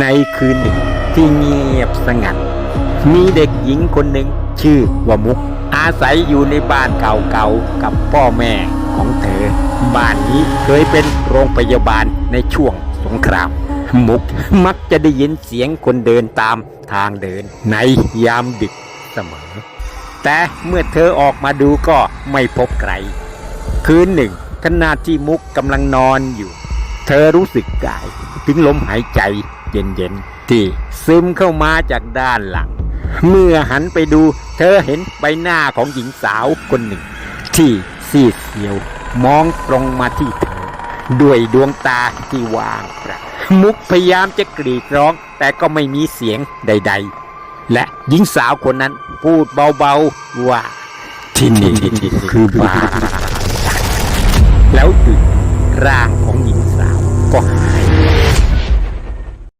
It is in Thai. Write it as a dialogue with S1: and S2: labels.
S1: ในคืนหนึ่งที่เงียบสงัด มีเด็กหญิงคนหนึ่งชื่อว่ามุก อาศัยอยู่ในบ้านเก่าๆกับพ่อแม่ของเธอ บ้านนี้เคยเป็นโรงพยาบาลในช่วงสงคราม มุกมักจะได้ยินเสียงคนเดินตามทางเดิน ในยามดึกเสมอ แต่เมื่อเธอออกมาดูก็ไม่พบใคร คืนหนึ่งขณะที่มุกกำลังนอนอยู่ เธอรู้สึกกายถึงลมหายใจ เย็นๆ ที่ซึมเข้ามาจากด้านหลัง เมื่อหันไปดูเธอเห็นใบหน้าของหญิงสาวคนหนึ่ง ที่ซีดเซียว มองตรงมาที่เธอ ด้วยดวงตาที่ว่างเปล่ามุกพยายามจะกรีดร้อง แต่ก็ไม่มีเสียงใด ๆ และหญิงสาวคนนั้นพูดเบาๆว่า ที่นี่คือบ้านแล้วดึงร่าง